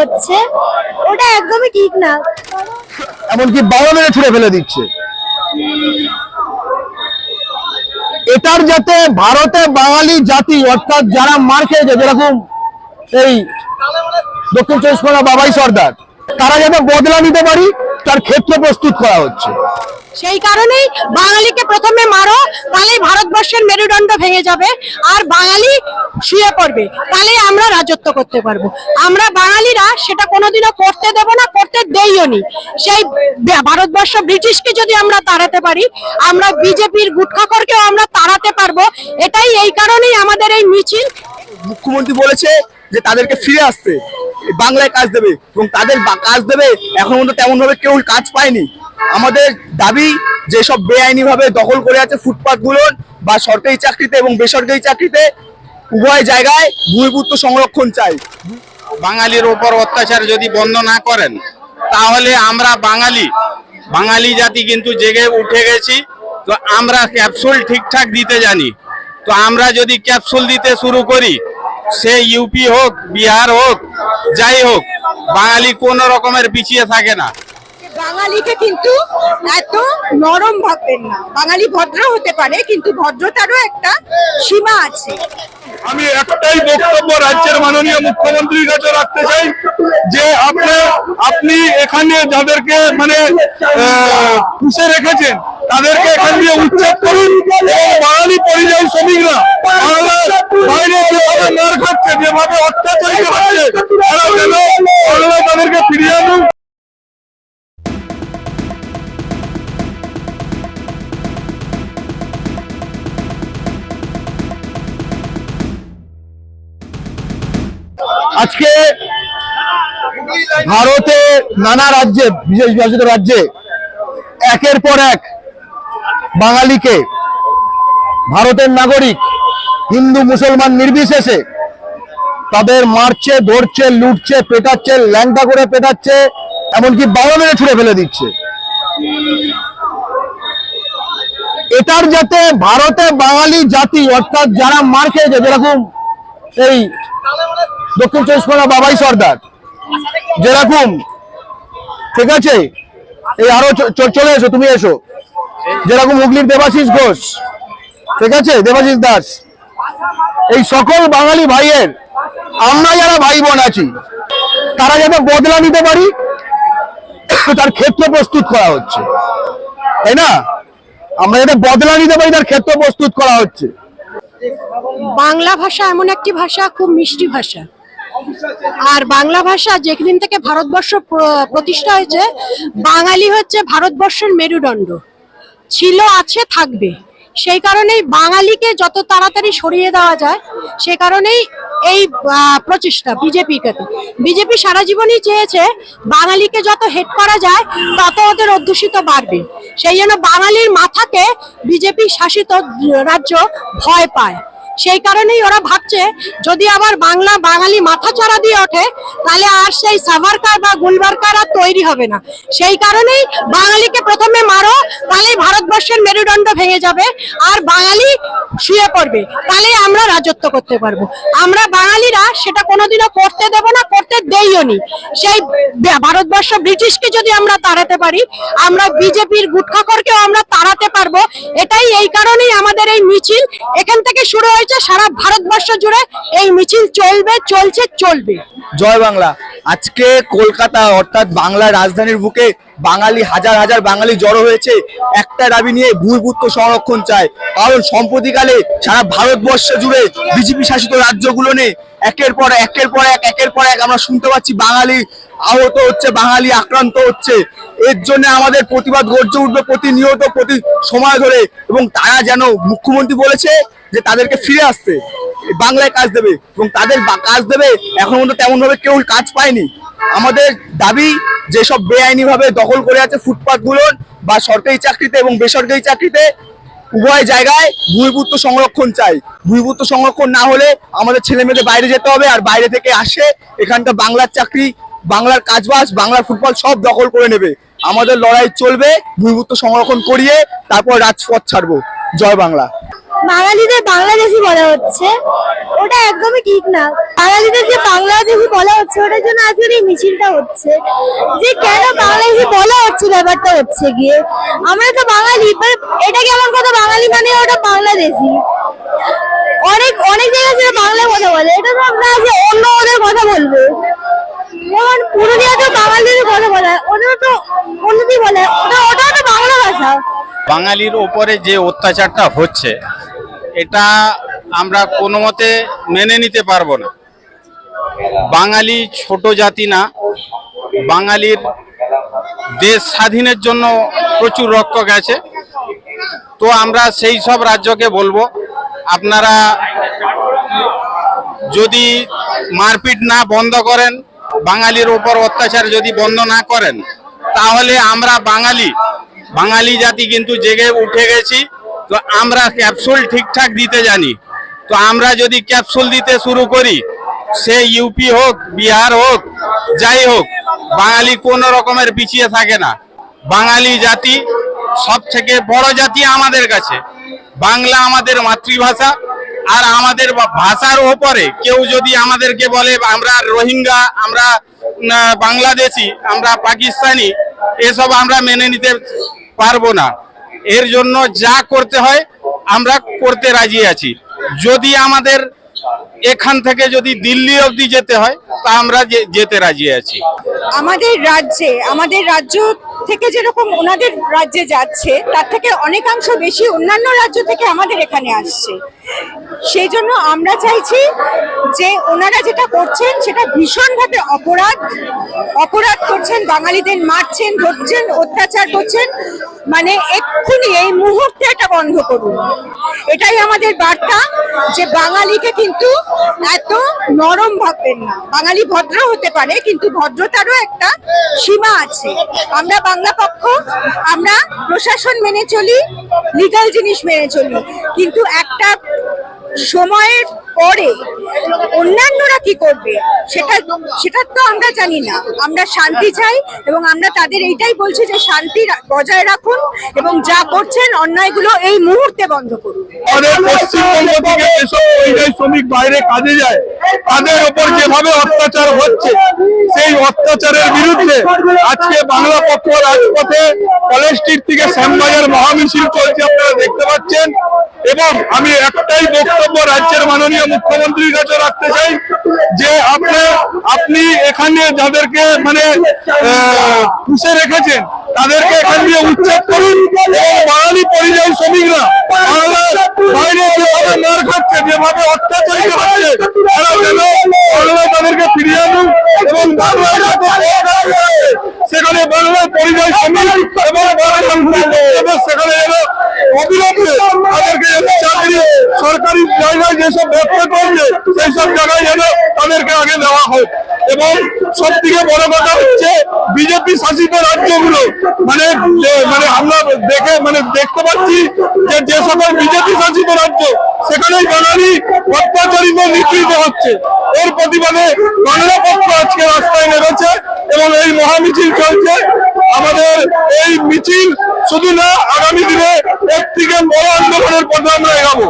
হচ্ছে, ওটা একদমই ঠিক না। এমনকি বাবা মেরে ছুড়ে ফেলে দিচ্ছে। এটার যাতে ভারতে বাঙালি জাতি, অর্থাৎ যারা মার খেয়েছে, যেরকম এই দক্ষিণ চব্বিশ পরগনা বাবাই সর্দার, তারা যাতে বদলা নিতে পারি তার ক্ষেত্র প্রস্তুত করা হচ্ছে। সেই কারণেই বাঙালিকে প্রথমে মারো তাহলেই ভারতবর্ষের মেরুদণ্ড ভেঙে যাবে আর বাঙালি শুয়ে পড়বে তাহলেই আমরা রাজত্ব করতে পারব। আমরা বাঙালিরা সেটা কোনোদিনও করতে দেব না করতে দেইও নি। সেই ভারতবর্ষ ব্রিটিশকে যদি আমরা তাড়াতে পারি আমরা বিজেপির গুটখাখরকেও আমরা তাড়াতে পারব এটাই এই কারণেই আমাদের এই মিছিল। মুখ্যমন্ত্রী বলেছে যে তাদেরকে ফিরে আসতে। বাংলায় কাজ দেবে এবং তাদের কাজ দেবে, এখন পর্যন্ত তেমনভাবে কেউ কাজ পায়নি। আমাদের দাবি যেসব বেআইনি ভাবে দখল করে আছে ফুটপাথগুলো বা সরকারি চাকরিতে এবং বেসরকারি চাকরিতে, উভয় জায়গায় ভূমিপুত্র সংরক্ষণ চাই। বাঙালির ওপর অত্যাচার যদি বন্ধ না করেন, তাহলে আমরা বাঙালি বাঙালি জাতি কিন্তু জেগে উঠে গেছি। তো আমরা ক্যাপসুল ঠিকঠাক দিতে জানি। তো আমরা যদি ক্যাপসুল দিতে শুরু করি সে ইউপি হোক বিহার হোক যাই হোক বাঙালি কোনো রকমের পিছিয়ে থাকে না। বাঙালিকে কিন্তু এত নরম ভাববেন না। বাঙালি ভদ্র হতে পারে কিন্তু ভদ্রতারও একটা সীমা আছে। আমি একটাই বক্তব্য রাজ্যের মাননীয় মুখ্যমন্ত্রীর কাছে রাখতে চাই যে আপনি আপনি এখানে যাদেরকে মানে আহ, পুষে রেখেছেন তাদেরকে এখান দিয়ে উচ্ছেদ করুন। বাঙালি পরিযায়ী শ্রমিকরা বাংলার বাইরে যেভাবে অত্যাচারিত হচ্ছে তারা যেন তাদেরকে ফিরিয়ে আজকে ভারতে নানা রাজ্যে, বিশেষ বিভাজিত রাজ্যে, একের পর এক বাঙালিকে ভারতের নাগরিক হিন্দু মুসলমান নির্বিশেষে তাদের মারছে, ধরছে, লুটছে, পেটাচ্ছে, ল্যাংটা করে পেটাচ্ছে, এমনকি বাবা মেরে ছুড়ে ফেলে দিচ্ছে। এটার যাতে ভারতে বাঙালি জাতি, অর্থাৎ যারা মার খেয়েছে, যেরকম এই দক্ষিণ চব্বিশ পরগনা বাবাই সর্দার, যেরকম, ঠিক আছে? এই আরও চলে এসো, তুমি এসো। যেরকম হুগলির দেবাশিস ঘোষ, ঠিক আছে? দেবাশিস দাস। এই সকল বাঙালি ভাইয়ের, আমরা যারা ভাই বোন আছি, তারা যাতে বদলা নিতে পারি তার ক্ষেত্র প্রস্তুত করা হচ্ছে। তাই না? আমরা যাতে বদলা নিতে পারি, তার ক্ষেত্র প্রস্তুত করা হচ্ছে। বাংলা ভাষা এমন একটি ভাষা, খুব মিষ্টি ভাষা। আর বাংলা ভাষা যেদিন থেকে ভারতবর্ষ প্র- প্রতিষ্ঠা হয়েছে, বাঙালি হচ্ছে ভারতবর্ষের মেরুদণ্ড। ছিল, আছে, থাকবে। সেই কারণেই বাঙালিকে যত তাড়াতাড়ি সরিয়ে দেওয়া যায়, সে কারণেই এই প্রচেষ্টা বিজেপি কাছে বিজেপি সারা জীবনই চেয়েছে বাঙালিকে যত হেড করা যায়, তত ওদের অধ্যুষিত বাড়বে। সেই জন্য বাঙালির মাথাকে বিজেপি শাসিত রাজ্য ভয় পায়। সেই কারণেই ওরা ভাবছে, যদি আবার বাংলা বাঙালি মাথা চারা দিয়ে ওঠে, তাহলে আর সেই সাভারকার বা গুলবারকার আর তৈরি হবে না। সেই কারণেই বাঙালিকে প্রথমে মারো, তাহলেই ভারতবর্ষের ভেঙে যাবে আর বাঙালি শুয়ে পড়বে। তাহলে আমরা রাজত্ব করতে পারব। আমরা বাঙালিরা সেটা কোনোদিনও করতে দেব না, করতে দেইও নি। সেই ভারতবর্ষ ব্রিটিশকে যদি আমরা তাড়াতে পারি, আমরা বিজেপির গুটখাখরকেও আমরা তাড়াতে পারব। এটাই এই কারণেই আমাদের এই মিছিল এখান থেকে শুরু হয়েছে। সারা ভারতবর্ষ জুড়ে এই মিছিল চলবে, চলছে, চলবে। জয় বাংলা। আজকে কলকাতা, অর্থাৎ বাংলার রাজধানীর বুকে বাঙালি, হাজার হাজার বাঙালি জড়ো হয়েছে, একটা দাবি নিয়ে ভূমিপুত্র সংরক্ষণ চায়। কারণ সম্প্রতিকালে সারা ভারতবর্ষ জুড়ে বিজেপি শাসিত রাজ্যগুলো নিয়ে একের পর একের পর এক, একের পর এক আমরা শুনতে পাচ্ছি বাঙালি আহত হচ্ছে, বাঙালি আক্রান্ত হচ্ছে। এর জন্য আমাদের প্রতিবাদ গর্জে উঠবে প্রতিনিয়ত, প্রতি সময় ধরে। এবং তারা যেন মুখ্যমন্ত্রী বলেছে যে তাদেরকে ফিরে আসতে, বাংলায় কাজ দেবে। এবং তাদের কাজ দেবে, এখন পর্যন্ত তেমন ভাবে কেউ কাজ পায়নি। আমাদের দাবি যেসব বেআইনি ভাবে দখল করে আছে ফুটপাথগুলো বা সরকারি চাকরিতে এবং বেসরকারি চাকরিতে, উভয় জায়গায় ভূমিপুত্র সংরক্ষণ চাই। ভূমিপুত্র সংরক্ষণ না হলে আমাদের ছেলে মেয়েদের বাইরে যেতে হবে আর বাইরে থেকে আসে এখানটা বাংলার চাকরি, বাংলার কাজবাজ, বাংলার ফুটবল সব দখল করে নেবে। আমাদের লড়াই চলবে, ভূমিপুত্র সংরক্ষণ করিয়ে তারপর রাজপথ ছাড়বো। জয় বাংলা। বাঙালিদের বাংলাদেশি বলা হচ্ছে। ওটা একদমই ঠিক না। বাঙালিদের যে বাংলাদেশি বলা হচ্ছে, ওটার জন্য আজকের এই মিছিলটা হচ্ছে। যে কেন বাংলাদেশি বলা হচ্ছে, ব্যাপারটা হচ্ছে গিয়ে, আমরা তো বাঙালি এটা কেমন কথা? বাঙালি মানে ওটা বাংলাদেশি। অনেক অনেক জায়গায় সেটা বাংলা কথা বলে, এটা তো আমরা আজকে অন্য ওদের কথা বলব। যেমন পুরুলিয়াতে বাঙালিদের কথা বলে ওদের তো অন্যদি বলে ওটা বাঙালির ওপরে যে অত্যাচারটা হচ্ছে, এটা আমরা কোনো মতে মেনে নিতে পারব না। বাঙালি ছোট জাতি না, বাঙালির দেশ স্বাধীনের জন্য প্রচুর রক্ত গেছে তো আমরা সেই সব রাজ্যকে বলব, আপনারা যদি মারপিট না বন্ধ করেন, বাঙালির ওপর অত্যাচার যদি বন্ধ না করেন, তাহলে আমরা বাঙালি বাঙালি জাতি কিন্তু জেগে উঠে গেছি। তো আমরা ক্যাপসুল ঠিকঠাক দিতে জানি। তো আমরা যদি ক্যাপসুল দিতে শুরু করি, সে ইউপি হোক, বিহার হোক, যাই হোক, বাঙালি কোনো রকমের পিছিয়ে থাকে না। বাঙালি জাতি সব থেকে বড় জাতি আমাদের কাছে। বাংলা আমাদের মাতৃভাষা, আর আমাদের ভাষার ওপরে কেউ যদি আমাদেরকে বলে, আমরা রোহিঙ্গা, আমরা বাংলাদেশি, আমরা পাকিস্তানি, এসব আমরা মেনে নিতে পারব না। এর জন্য যা করতে হয়, আমরা করতে রাজি আছি। যদি আমাদের এখান থেকে যদি দিল্লি অবধি যেতে হয়, তা আমরা যেতে রাজি আছি। আমাদের রাজ্যে, আমাদের রাজ্য থেকে যেরকম ওনাদের রাজ্যে যাচ্ছে, তার থেকে অনেকাংশ বেশি অন্যান্য রাজ্য থেকে আমাদের এখানে আসছে। সেই জন্য আমরা চাইছি যে ওনারা যেটা করছেন, সেটা ভীষণভাবে অপরাধ অপরাধ করছেন, বাঙালিদের মারছেন, ধরছেন, অত্যাচার করছেন। মানে এক্ষুনি এই মুহূর্তে এটা বন্ধ করুন। এটাই আমাদের বার্তা যে বাঙালিকে কিন্তু এত নরম ভাববেন না। বাঙালি ভদ্র হতে পারে, কিন্তু ভদ্রতারও একটা সীমা আছে। আমরা বাংলা পক্ষ, আমরা প্রশাসন মেনে চলি লিগাল জিনিস মেনে চলি। কিন্তু একটা সময়ের পরে অন্যান্যরা কি করবে, সেটা সেটা তো আমরা জানি না। আমরা শান্তি চাই এবং আমরা তাদের এইটাই বলছি যে শান্তি বজায় রাখুন এবং যা করছেন অন্যায়গুলো এই মুহূর্তে বন্ধ করুন। আমাদের পশ্চিমবঙ্গ থেকে যেসব পরিযায়ী শ্রমিক বাইরে কাজে যায়। তাদের ওপর যেভাবে অত্যাচার হচ্ছে সেই অত্যাচারের বিরুদ্ধে আজকে বাংলা পক্ষ রাজপথে কলেজ স্ট্রিট থেকে শ্যামবাজার মহামিছিল চলছে আপনারা দেখতে পাচ্ছেন। এবং আমি একটাই বক্তব্য রাজ্যের মাননীয় মুখ্যমন্ত্রীর কাছে রাখতে চাই যে আপনি আপনি এখানে যাদেরকে মানে পুষে রেখেছেন তাদেরকে এখান দিয়ে উচ্ছেদ করুন। এবং বাঙালি পরিযায়ী শ্রমিকরা মার খাচ্ছে যেভাবে অত্যাচারিত হচ্ছে, তারা যেন বাংলায় তাদেরকে ফিরিয়ে আনুন এবং সেখানে বাংলার শ্রমিক এবং সেখানে সরকারি জায়গায় যেসব ব্যবসা করছে সেই সব জায়গায় যেন তাদেরকে আগে দেওয়া হোক। এবং সব থেকে বড় কথা হচ্ছে, বিজেপি শাসিত রাজ্যগুলো মানে মানে আমরা দেখে মানে দেখতে পাচ্ছি যে যে সকল বিজেপি শাসিত রাজ্য বাঙালি অত্যাচারিত হচ্ছে। এর প্রতিবাদে বাংলা পক্ষ আজকে রাস্তায় নেমেছে এবং এই মহামিছিল চলছে। আমাদের এই মিছিল শুধু না, আগামী দিনে এর থেকে বড় আন্দোলনের পথে আমরা এগাবো।